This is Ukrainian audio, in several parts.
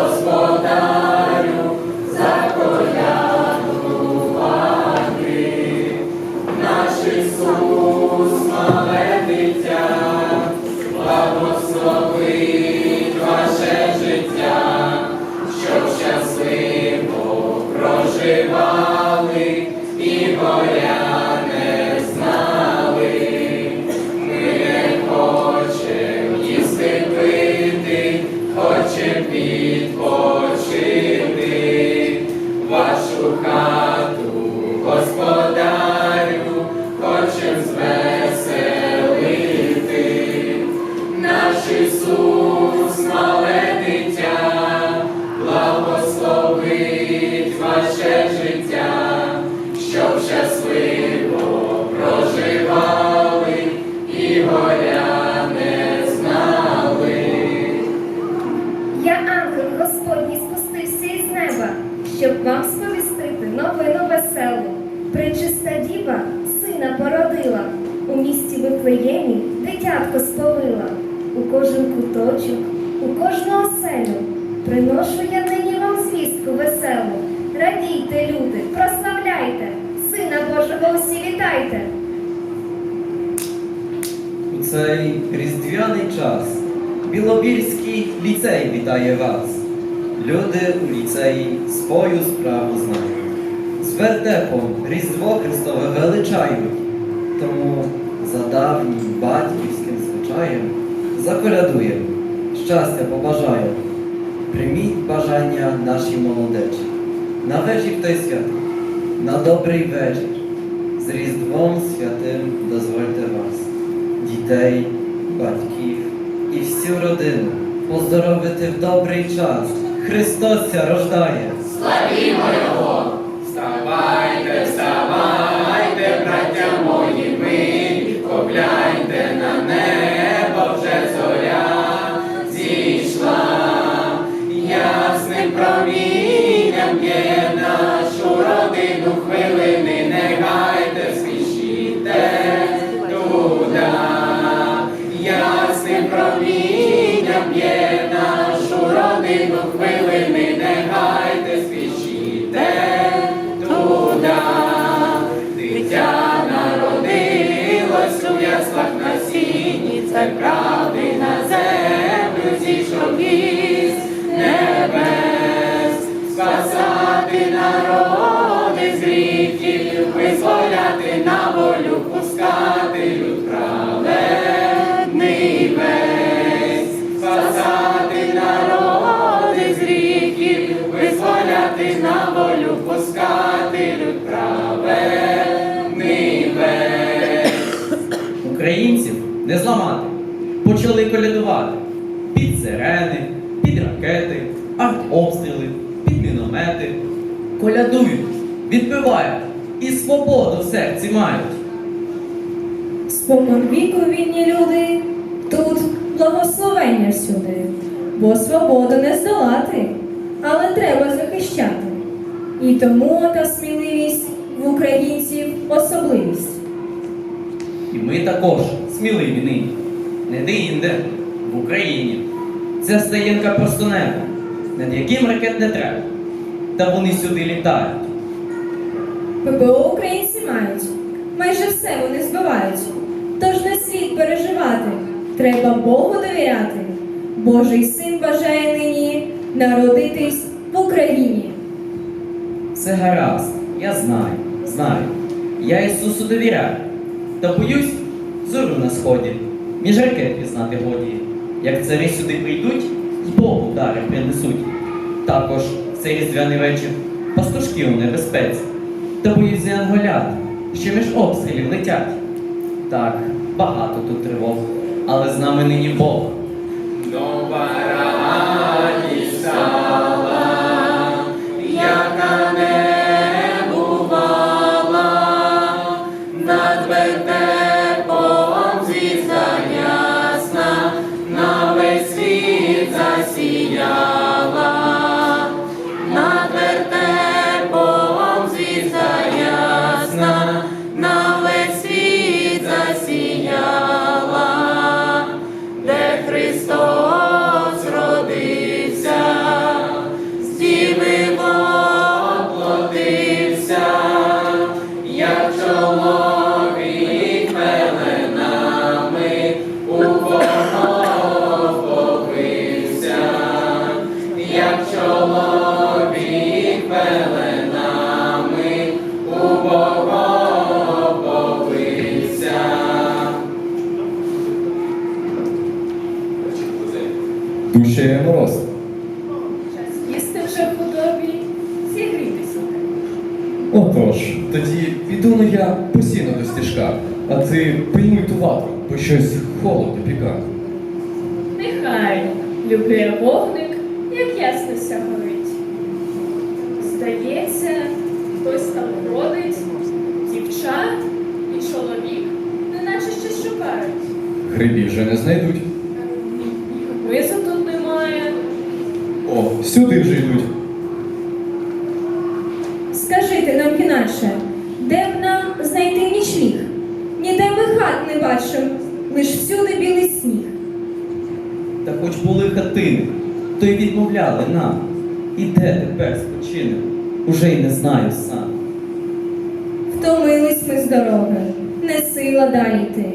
Господарю, Вам сповістити новину веселу. Пречиста діва сина породила, у місті Вифлеємі дитятко сповила. У кожен куточок, у кожну оселю приношу я нині вам звістку веселу. Радійте, люди, прославляйте, Сина Божого усі вітайте. У цей різдвяний час Білобільський ліцей вітає вас. Люди у ліцеї свою справу знають. З вертепом Різдво Христове величають. Тому за давнім батьківським звичаєм заколядуємо, щастя побажаємо. Прийміть бажання наші молодечі. На вечір той святий, на добрий вечір. З Різдвом святим дозвольте вас, дітей, батьків і всю родину поздоровити в добрий час. Христос ся рождає. Славімо Його! Вставайте, вставайте, браття мої милі, погляньте на небо, вже зоря зійшла, ясним промінням є нашу родину хвилини, не гайте, спішіте туди, ясним промінням є нашу правди на землю зійшов із небес, спасати народи з гріхів, визволяти на волю, пускати люд праведний весь, спасати народи з гріхів, визволяти на волю, пускати люд праведний весь. Українців не зламати. Колядують, відбивають і свободу в серці мають. Спокон віку вільні люди, тут благословення всюди, бо свободу не здолати, але треба захищати. І тому та сміливість в українців особливість. І ми також сміливі нині. Не де-інде, в Україні. Це стаєнка просто небо, над яким ракет не треба. Та вони сюди літають. ППО українці мають, майже все вони збивають. Тож не слід переживати, треба Богу довіряти. Божий син бажає нині народитись в Україні. Все гаразд, я знаю, знаю. Я Ісусу довіряю. Та боюсь зору на сході, між ракет пізнати годі. Як цари сюди прийдуть, з Богу дари принесуть. Також цей різдвяний вечір пастушки у небезпеці. Та боюсь янголят, що між обстрілів летять. Так, багато тут тривог, але з нами нині Бог. Нова радість стала, яка не бувала, над Отож, тоді піду ну я посіну до стежка, а ти пильнуй ту ватру, бо щось холодно піка. Нехай любий вогник, як яснося горить. Здається, хтось там ходить, дівча і чоловік, неначе щось шукають. Грибів вже не знайдуть. Мису тут немає. О, сюди вже йдуть. Скажите нам іначе, де б нам знайти нічліг? Ніде ми хат не бачимо, лиш всюди білий сніг. Та хоч були хатини, то й відмовляли нам. І де тепер спочинемо? Уже й не знаю сам. Втомились ми з дороги, не сила далі йти.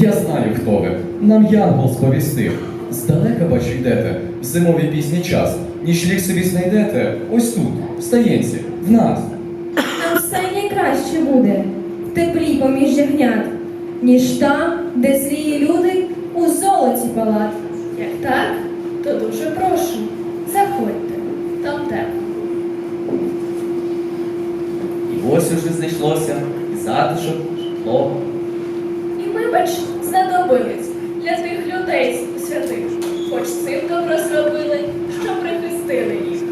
Я знаю, хто ви. Нам Янгол сповістив. Здалека бачу йдете, в зимовий пізній час. Нічліг собі знайдете ось тут, в стаєнці, в нас. Нам все найкраще буде, в теплі поміж ягнят, ніж там, де злії люди у золоті палат. Як так, то дуже прошу, заходьте, там тепло. І ось уже знайшлося і затишок, житло. І ми, бач, знадобились для тих людей святих, хоч цим добро зробили, що прихистили їх.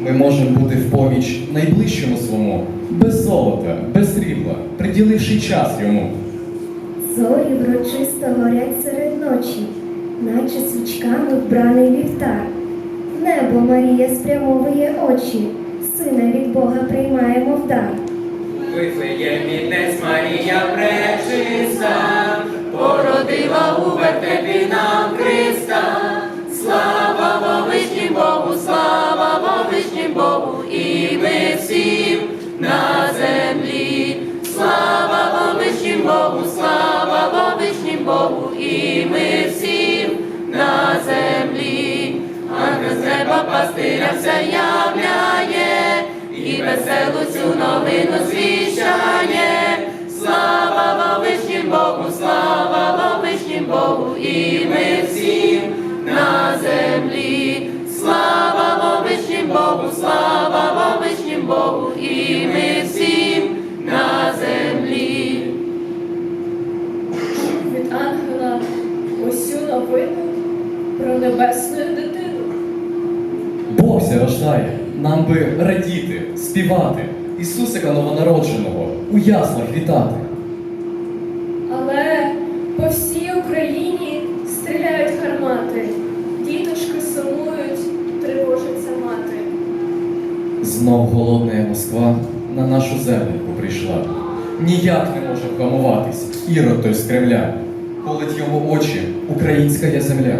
Ми можемо бути в поміч найближчому свому, без золота, без срібла, приділивши час йому. Зорі врочисто горять серед ночі, наче свічками вбраний вівтар. В небо Марія спрямовує очі, сина від Бога приймаємо в дар. Вифлеємі днес Марія пречиста, породила у вертепі нам Христа. Слава вовишнім Богу, слава вовишнім Богу, і ми всім на землі. Слава вовишнім Богу, слава вовишнім Богу, і ми всім на землі. Ангел з неба пастиря все являє, і веселу цю новину звіщає. Слава вовишнім Богу, слава вовишнім Богу, і ми всім на землі. Слава вовишнім Богу, слава вовишнім Богу, і ми всім на землі. від ангела ось цю новину про небесну дитину. Бог ся рождає, нам би радіти, співати, Ісусика новонародженого у яслах вітати. Але по всій Україні стріляють гармати, діточки сумують, тривожиться мати. Знов голодна Москва на нашу землю прийшла. Ніяк не може вгамуватись ірод той з Кремля. Колить його очі українська є земля.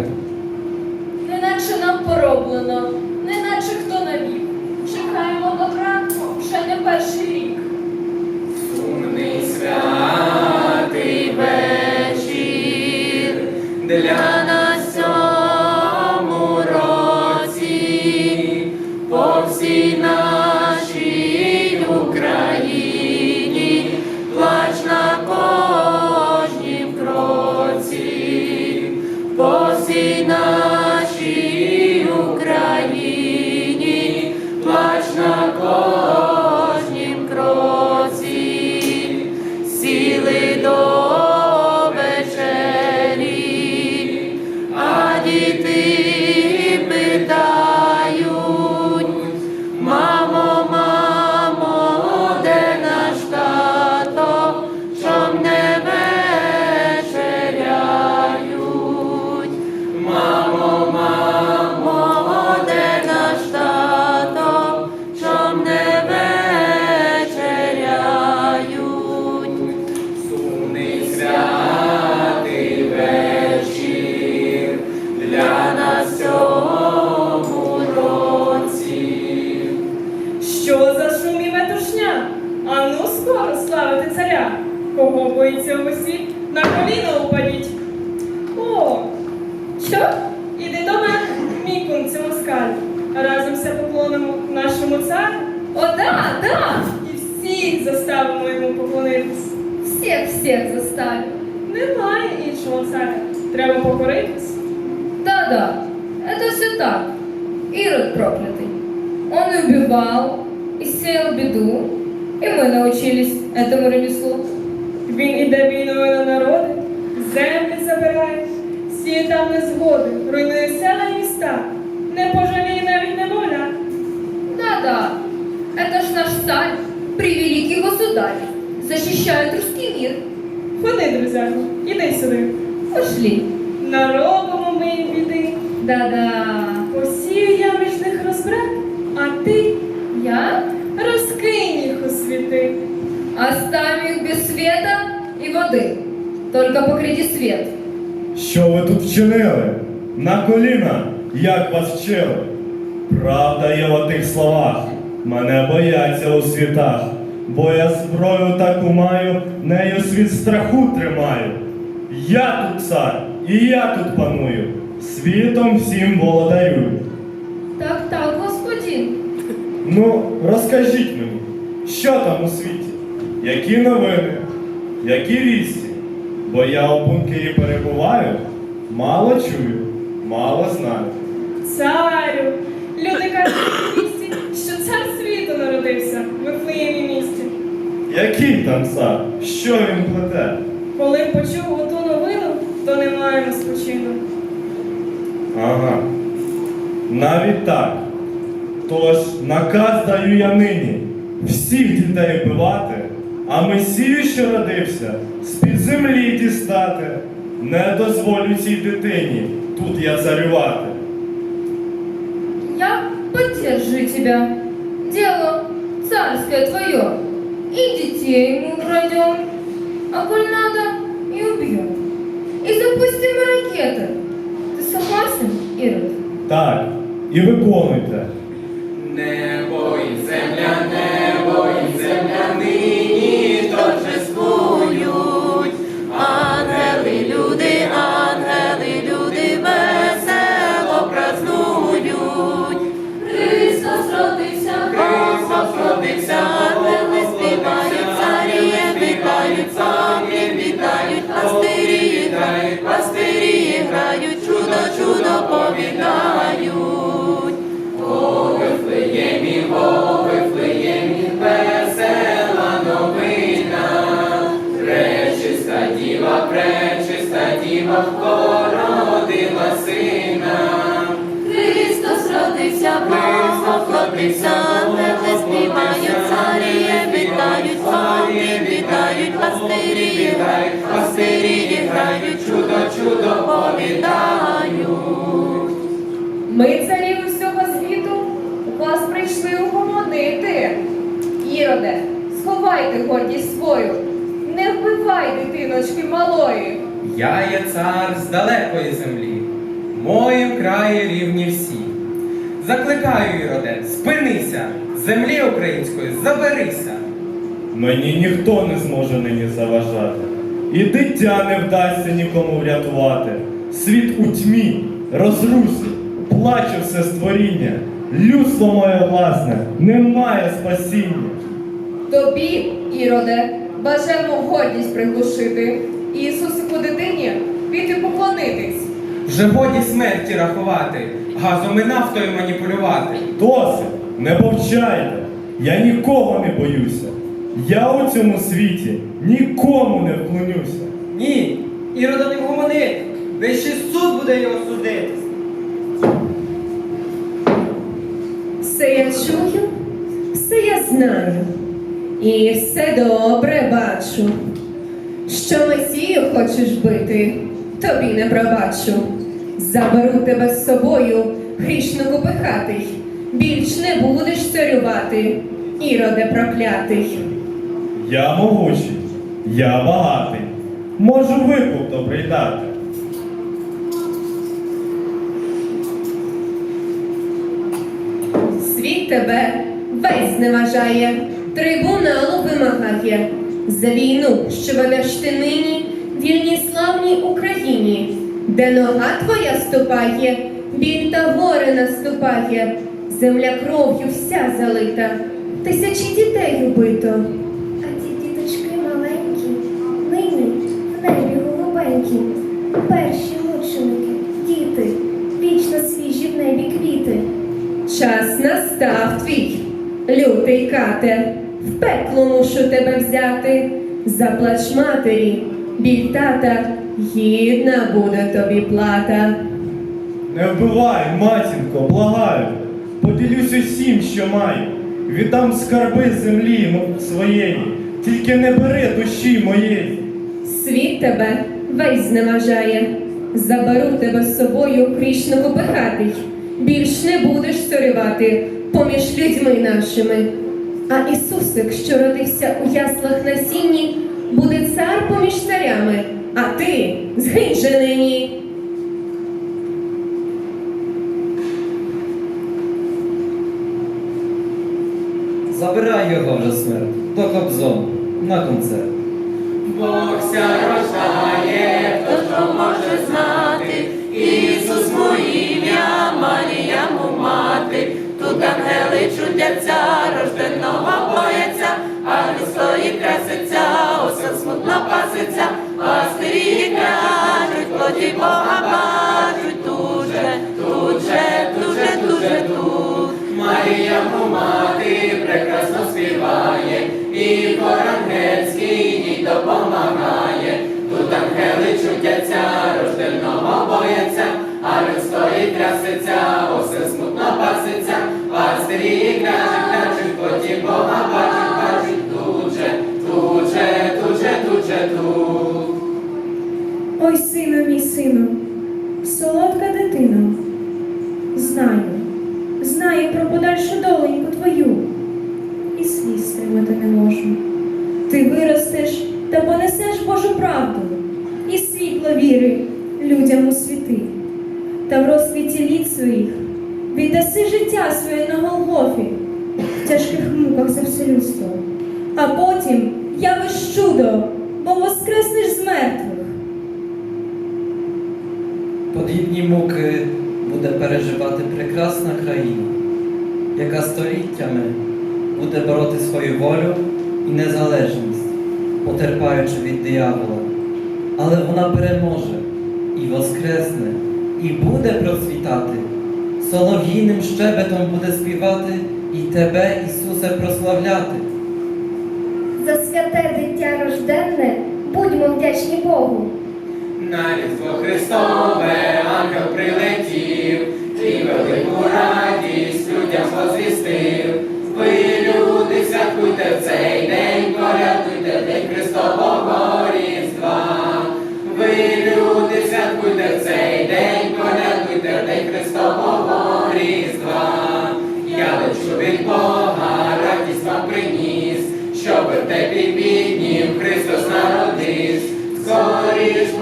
Що за шум і метушня? Ану скоро славити царя, кого боїться усі на коліно упадіть. О, що? Іди до мене, мій кумці москаль. Разом все поклонимо нашому царю. О, да, да! І всіх заставимо йому поклонитись. Всіх, всіх заставлю. Немає іншого царя. Треба покоритись. Та-да. це все так. Ірод проклятий. Он убивав убивал, и сеял беду, и мы научились этому ремеслу. Він іде війною на народи, землі забирає, сіє там незгоди, руйнує села і міста, не пожаліє навіть неволя. Да-да, это ж наш царь, превеликий государь, защищает русский мир. Ходи, друзяко, іди сюди. Пошли. Наробимо ми їм біди. Да-да. Посію я між них розбрат, а ти Я оставим их без света и воды. Только покрити свет. Що ви тут вчинили? На коліна, як вас вчили? Правда є в отих словах. Мене бояться у світах, бо я зброю таку маю, нею світ страху тримаю. Я тут цар, і я тут паную, світом всім володарю. Так, так, господин. Ну, розкажіть мені, що там у світі? Які новини? Які вісті? Бо я у бункері перебуваю, мало чую, мало знаю. Царю, люди кажуть у місті, що цар світу народився в Вифлеємі місті. Який там цар? Що він плете? Коли почув оту новину, то не маємо спочину. Ага. Навіть так. Тож наказ даю я нині всіх дітей вбивати, а Месію, що родився, з-під землі дістати. Не дозволю цій дитині тут я царювати. Я поддержу тебя. Дело царское твое. И детей ему украдем, а коль надо, и убьем. И запустим ракеты. Ты согласен, Ирод? Так, і виконуйте. Небо і земля, небо і нині Христос родився, ангели співають, царіє вітають, славі вітають, пастирі грають, пастирі грають, чудо, чудо повідають. Ми, царі усього світу, вас прийшли угомонити. Іроде, сховайте гордість свою, не вбивай дитиночки малої. Я є цар з далекої землі, моїм краї рівні всі. Закликаю, Іроде, спинися, землі української заберися. Мені ніхто не зможе нині заважати. І дитя не вдасться нікому врятувати. Світ у тьмі, розрусі, плаче все створіння. Людство моє власне, немає спасіння. Тобі, Іроде, бажаємо гордість приглушити, Ісусику дитині піти поклонитись. Вже годі смерті рахувати, газом і нафтою маніпулювати. Досить, не повчайте. Я нікого не боюся. Я у цьому світі нікому не вклонюся. Ні, Ірода не вгомонить, вищий суд буде його судити. Все я чую, все я знаю, і все добре бачу. Що Месію хочеш бити, тобі не пробачу. Заберу тебе з собою, грішнику пихатий, більш не будеш царювати, іроде проклятий. Я могучий, я багатий, можу викуп добрий дати. Світ тебе весь зневажає, трибуналу вимагає. за війну, що ведеш ти нині вільній славній Україні, де нога твоя ступає, біль та горе наступає, земля кров'ю вся залита, тисячі дітей убито. А ті діточки маленькі, нині в небі голубенькі, перші мученики, діти, вічно свіжі в небі квіти. Час настав твій, лютий кате, в пекло мушу тебе взяти, заплач матері, біль тата, гідна буде тобі плата. Не вбивай, матінко, благаю, поділюсь усім, що маю. Віддам скарби землі своєї, тільки не бери душі моєї. Світ тебе весь зневажає, заберу тебе з собою грішно попихатий, більш не будеш царювати поміж людьми нашими. А Ісусик, що родився у яслах на сіні, буде цар поміж царями, а ти згинь же нині. Забирай його вже смерть до Кобзону на концерт. Бог ся рождає, хто може знати, Ісус моє ім'я, Марія му допомагає. Тут ангели чудяться, рожденого бояться, а людської трясеться, усе смутно паситься, пастирі кажуть, кажуть, потім Бога бачить, бачить, віри людям у світи, та в розквіті літ своїх віддаси життя своє на Голгофі в тяжких муках за все людство, а потім явиш чудо, бо воскреснеш з мертвих. Подібні муки буде переживати прекрасна країна, яка століттями буде бороти свою волю і незалежність, потерпаючи від диявола. Але вона переможе і воскресне, і буде процвітати. Солов'їним щебетом буде співати і тебе, Ісусе, прославляти. За святе дитя рожденне будьмо вдячні Богу. На Різдво Христове ангел прилетів, і велику радість людям возвістив. Ви, люди, святкуйте в цей день,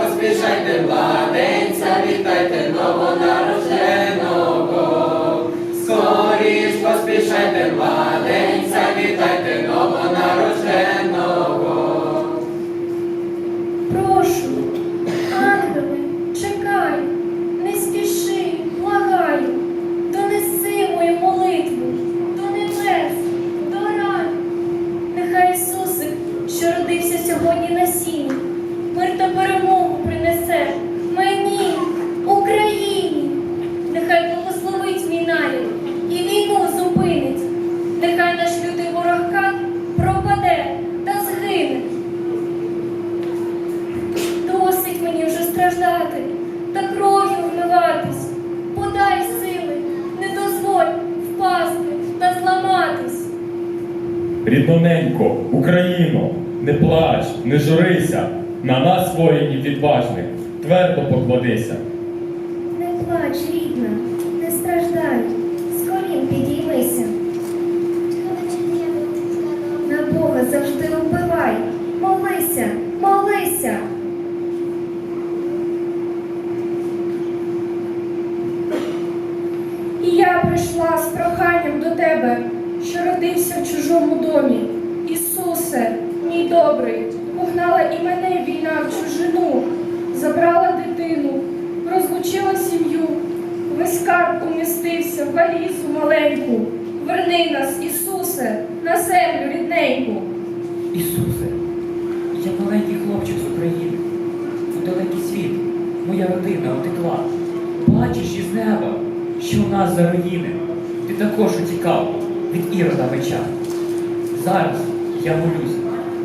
поспішайте, младенця, вітайте новонародженого. Скоріш поспішайте, младенця, вітайте новонародженого. Прошу, ангели, чекай, не спіши, благаю, донеси мою молитву до небес, до раю. Нехай Ісусик, що родився сьогодні на сіні, мир та перемогу принесе мені, Україні. Нехай благословить мій нарід і війну зупинить. Нехай наш лютий ворог пропаде та згине. Досить мені вже страждати та кров'ю вмиватись. Подай сили, не дозволь впасти та зламатись. Рідноненько, Україно, не плач, не журися, на нас, воїнів відважних, твердо покладися. Не плач, рідна, не страждай, з колін підіймися. На Бога завжди вбивай, молися, молися. І я прийшла з проханням до тебе, що родився в чужому домі. Ісусе, Мій добрий, погнала і мене війна в чужину, забрала дитину, розлучила сім'ю. Весь скарб умістився в валізу маленьку. Верни нас, Ісусе, на землю рідненьку. Ісусе, я маленький хлопчик з України. У далекий світ моя родина утекла. Бачиш із неба, що у нас за руїни. Ти також утікав від ірода меча. Зараз я молюсь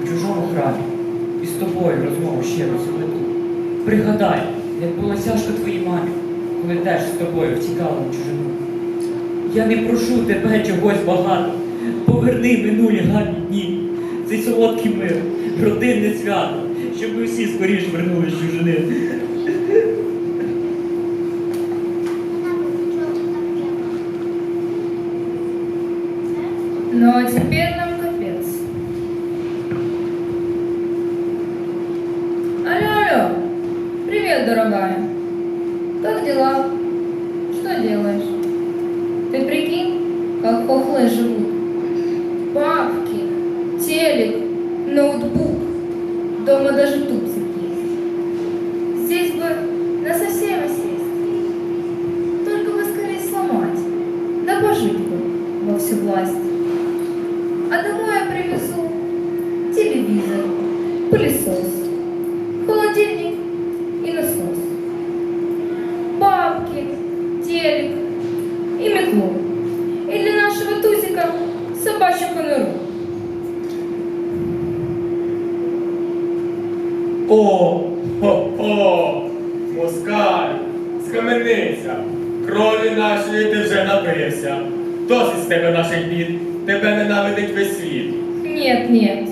в чужому храмі і з тобою розмову ще раз веду. Пригадай, як було тяжко твоїй мамі, коли теж з тобою втікала в чужину. Я не прошу тебе чогось багато. Поверни минулі гарні дні. Цей солодкий мир, родинне свято, щоб ми всі скоріш вернулись чужини. Дела? Что делаешь? Ты прикинь, как хохлы живут. Бабки, телек, ноутбук. Дома даже тупсик есть. Здесь бы на совсем сесть. Только бы скорее сломать. Да пожить бы во всю власть. Тебе наших бід, тебе ненавидить весь світ. Нет, нет,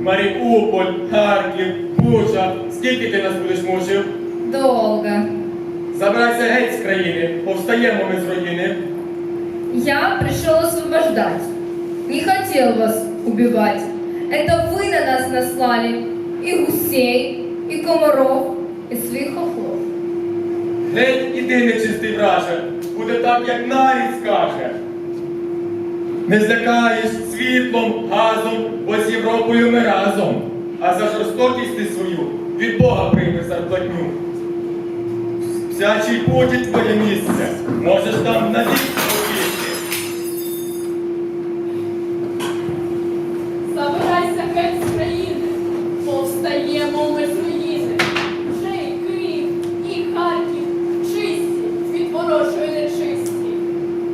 Маріуполь, Харків, Буча, скільки ти нас будеш мучив? долго. Забирайся геть з країни, повстаємо ми з руїни. Я пришел освобождать. Не хотел вас убивать. Это вы на нас наслали и гусей, и комаров, и своих хохлов. Геть іди, нечистий враже, буде так, як нарід скаже. Не злякаєш світлом, газом, бо з Європою ми разом. А за жорстокість ти свою від Бога приймеш зарплатню. Всячий путі твоє місце, можеш там навік повісти. Забирайся геть з країни, повстаємо ми з руїни. Вже і Київ, і Харків чисті від ворожої нечисті.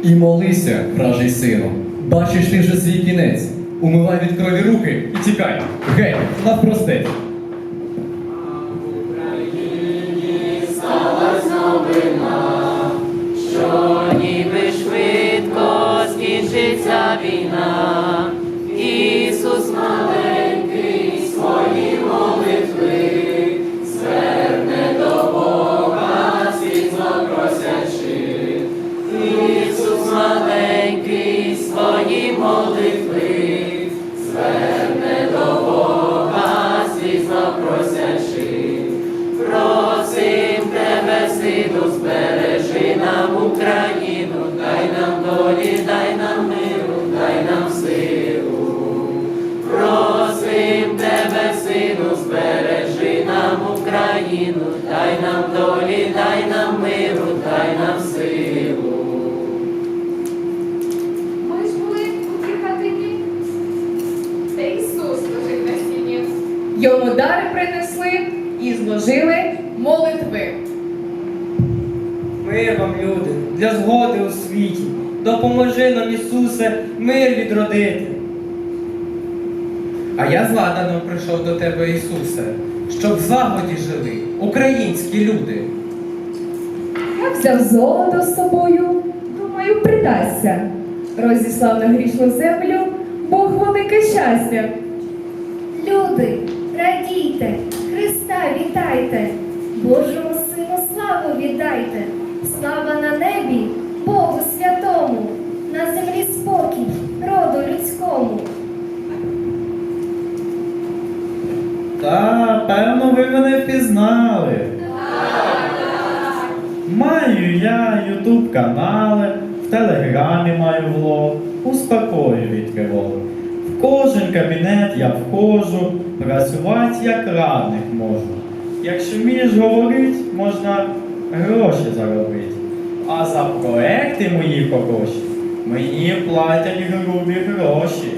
І молися, вражий сину. Бачиш ти вже свій кінець. Умивай від крові руки і тікай. Геть, навпростець. Що ніби швидко скінчиться війна, сину, збережи нам Україну, дай нам долі, дай нам миру, дай нам силу. Просим тебе, сину, збережи нам Україну, дай нам долі, дай нам миру, дай нам силу. Ми ж були у тій хатині, де Ісус лежить на стіні. Йому дари принесли і зложили Вам, люди, для згоди у світі. Допоможи нам, Ісусе, мир відродити. А я з ладаном прийшов до тебе, Ісусе, щоб в злагоді жили українські люди. Я взяв золото з собою, думаю, придасться. Розіслав на грішну землю Бог велике щастя. Люди, радійте, Христа вітайте, Божому Сину славу віддайте, слава на небі, Богу святому, на землі спокій, роду людському. Та, певно, ви мене впізнали. Маю я ютуб канали, в телеграмі маю влог, успокою від. В кожен кабінет я входжу, працювати як радник можу. Якщо вмієш говорить, можна гроші заробити. А за проекти мої хороші мені платять грубі гроші.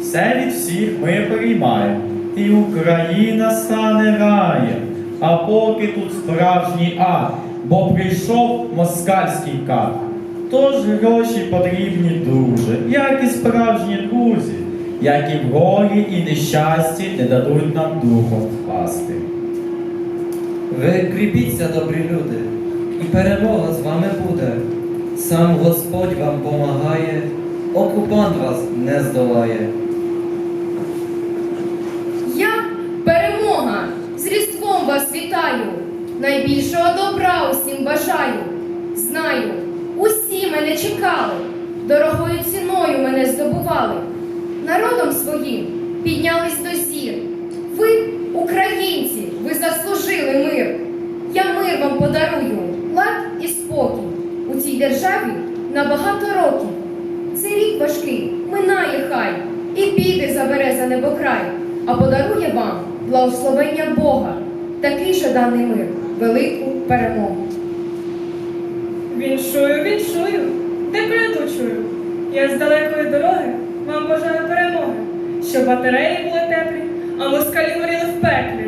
Все від всіх ми приймаємо, і Україна стане раєм. А поки тут справжній ад, бо прийшов москальський кат. Тож гроші потрібні дуже, як і справжні друзі, які в горі і нещасті не дадуть нам духом впасти. Ви кріпіться, добрі люди, і перемога з вами буде. Сам Господь вам помагає, окупант вас не здолає. Я перемога! З Різдвом вас вітаю! Найбільшого добра усім бажаю. Знаю, усі мене чекали, дорогою ціною мене здобували. Народом своїм піднялись до зір. Ви, українці, ви заслужили мир. Я мир вам подарую, лад і спокій. У цій державі на багато років. Цей рік важкий минає хай, і біди забере за небокрай, а подарує вам благословення Бога, такий же даний мир, велику перемогу. Віншую, віншую, коляду чую. Я з далекої дороги вам бажаю перемоги, щоб батареї були теплі, а москалі горіли в пеклі.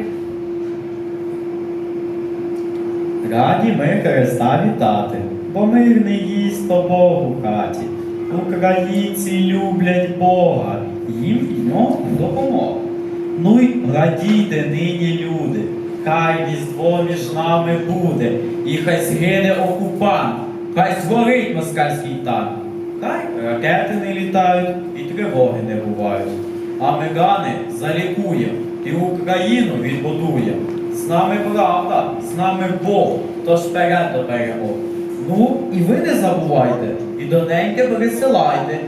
Раді ми Христа вітати, бо мирний їсть то Бог у хаті. Українці люблять Бога, їм в ньому допомога. Ну й радійте нині, люди, хай різдво між нами буде, і хай згине окупант, хай згорить москальський танк. Хай ракети не літають і тривоги не бувають. А ми гани залікуєм і Україну відбудуєм. З нами правда, з нами Бог, тож вперед до перемог. Ну, і ви не забувайте, і доненьке пересилайте.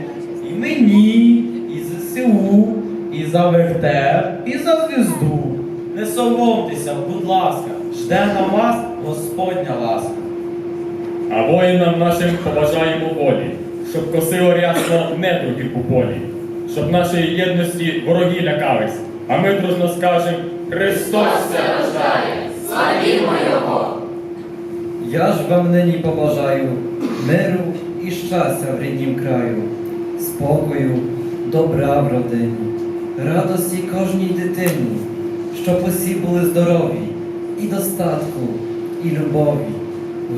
І мені, і ЗСУ, і за вертеп, і за звізду. Не соромтеся, будь ласка, жде на вас Господня ласка. А воїнам нашим побажаємо волі, щоб косило рясно недругів у полі, щоб нашої єдності вороги лякались, а ми дружно скажемо Христос! ся рождає, славімо Його! Я ж вам нині побажаю миру і щастя в ріднім краю, спокою, добра в родині, радості кожній дитині, щоб усі були здорові, і достатку, і любові,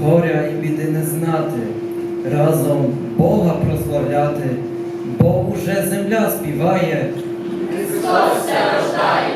горя і біди не знати, разом Бога прославляти, бо уже земля співає. Христос все рождає.